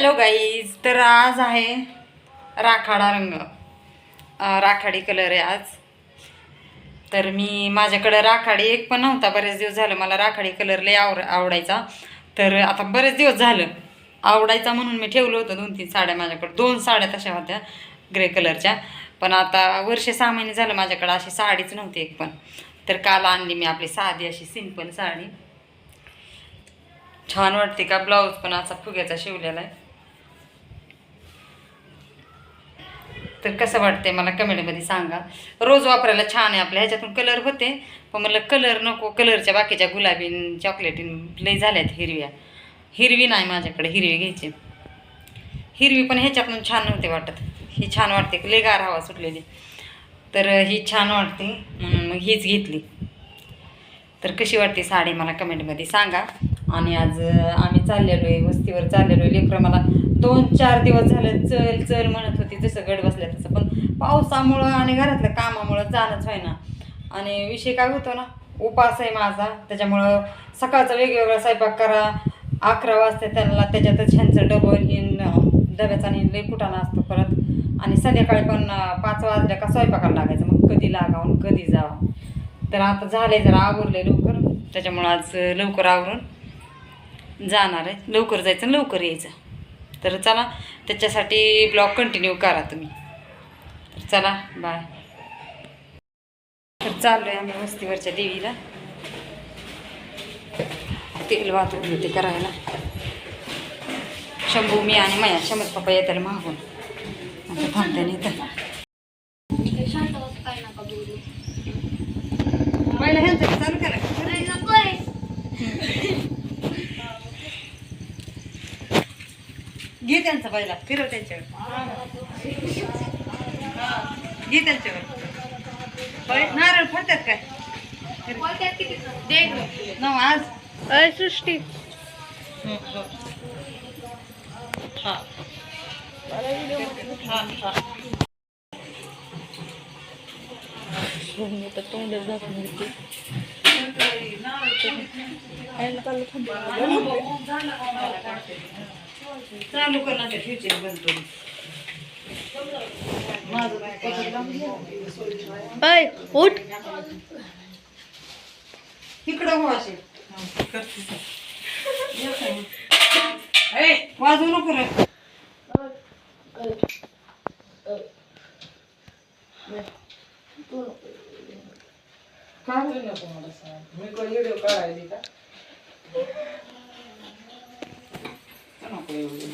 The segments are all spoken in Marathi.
हॅलो गाईज तर आज आहे राखाडा रंग. राखाडी कलर आहे आज. तर मी माझ्याकडं राखाडी एक पण नव्हता. बरेच दिवस झालं मला राखाडी कलर लय आव आवडायचा. तर आता बरेच दिवस झालं. आवडायचा म्हणून मी ठेवलं होतं दोन तीन साड्या माझ्याकडं. दोन साड्या तशा होत्या ग्रे कलरच्या पण आता वर्ष सहा महिने झालं माझ्याकडं अशी साडीच नव्हती एक पण. तर काल आणली मी आपली साधी अशी सिंपल साडी. छान वाटते का? ब्लाऊज पण असा फुग्याचा शिवलेला आहे. तर कसं वाटते मला कमेंटमध्ये सांगा. रोज वापरायला छान आहे आपल्या ह्याच्यातून कलर होते. पण मला कलर नको कलरच्या बाकीच्या गुलाबी चॉकलेटीन लई झाल्यात हिरव्या. हिरवी नाही माझ्याकडे हिरवी घ्यायची. हिरवी पण ह्याच्यातून छान नव्हते वाटत. ही छान वाटते लई गार हवा सुटलेली. तर ही छान वाटते म्हणून मग हीच घेतली. तर कशी वाटते साडी मला कमेंटमध्ये सांगा. आणि आज आम्ही चाललेलो आहे वस्तीवर चाललेलो आहे लेकरं मला दोन चार दिवस झालं चल चल म्हणत होती जसं गड बसल्या तसं. पण पावसामुळं आणि घरातल्या कामामुळं जाणंच व्हायना आणि विषय काय होतो ना उपास आहे माझा. त्याच्यामुळं सकाळचा वेगवेगळा स्वयंपाक करा. अकरा वाजता त्यांना त्याच्यातच ह्यांचं डबल हिन डब्याचा आणि लई कुटाणा असतो परत. आणि संध्याकाळी पण पाच वाजल्या का स्वयंपाकाला लागायचं. मग कधी लागावून कधी जावं. तर आता झाले जरा आवरले लवकर. त्याच्यामुळं आज लवकर आवरून जाणार आहे. लवकर जायचं लवकर यायचं. तर चला त्याच्यासाठी ब्लॉग कंटिन्यू करा तुम्ही. तर चला बाय तर चाललो आहे आम्ही वस्तीवरच्या देवीला. तेल वाहतूक ते करायला. शंभू मी आणि माया शंभर पप्पा येतात मागून. आता थांबते नाही तर पहिला ह्यांचं चालू करा घे त्यांचा पहिला फिरव त्यांच्यावर. घे त्यांच्यावर. नारळ फडतात काय? न आज? सृष्टी. हा हा. हा. तोंड चालू कर ना त्या फ्युचर बनतो. अय उठ. इकडं हो असे. वाजवू नको रे. का व्हिडिओ काढायची का? एवढं.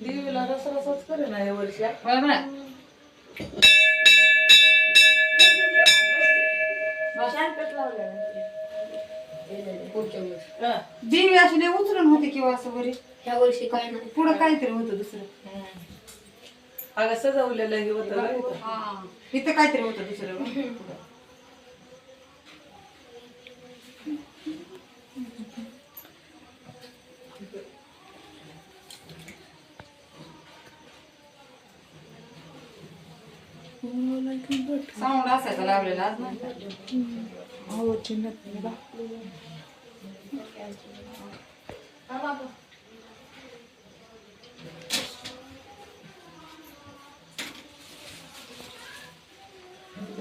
देवीला रस रसच करे ना या वर्षी. देवी अशी उचलून होते किंवा असं बरे ह्या वर्षी काय नाही पुढं काहीतरी होतं दुसरं अगं सजवलेलं हे होतं इथं. काहीतरी होतं दुसरं. साऊंड असायचा लावलेला आज नाही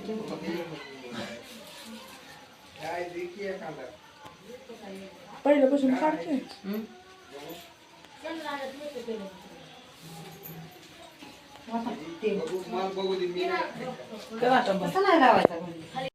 पहिल्यापासून काढते मग. तसं नाही लावायचा.